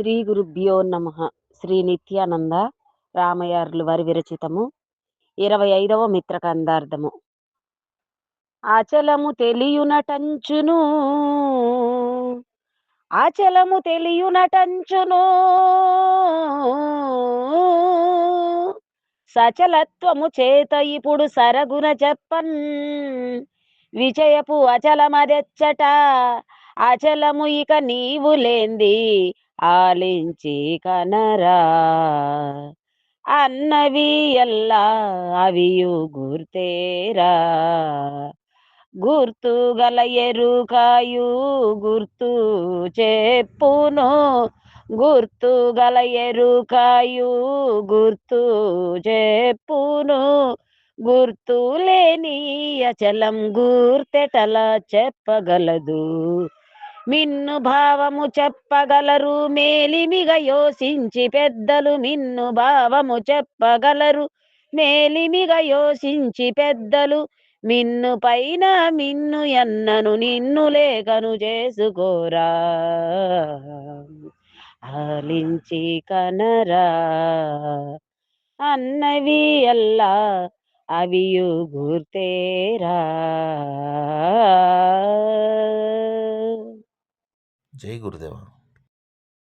శ్రీ గురుభ్యో నమ. శ్రీ నిత్యానంద రామయారులు వారి విరచితము. ఇరవై ఐదవ మిత్రకందార్థము. అచలము తెలియునటంచును. అచలము తెలియునటంచును. సచలత్వము చేత ఇప్పుడు సరగున చెప్పన్. విజయపు అచలమదెచ్చట. అచలము ఇక నీవు లేంది. ఆలించి కనరా. అన్నవి ఎల్లా అవియు గుర్తేరా. గుర్తు గల ఎరుకాయు గుర్తు చెప్పును. గుర్తు గల ఎరుకాయు గుర్తు చెప్పును. గుర్తు లేని అచలం గుర్తెటలా చెప్పగలదు. మిన్ను భావము చెప్పగలరు మేలిమిగ యోసించి పెద్దలు మిన్ను భావము చెప్పగలరు మేలిమిగ యోసించి పెద్దలు మిన్ను పైన మిన్ను ఎన్నను నిన్ను లేఖను చేసుకోరా. ఆలించి కనరా. అన్నవి అల్లా అవియు గుర్తేరా. ジェイグルでは。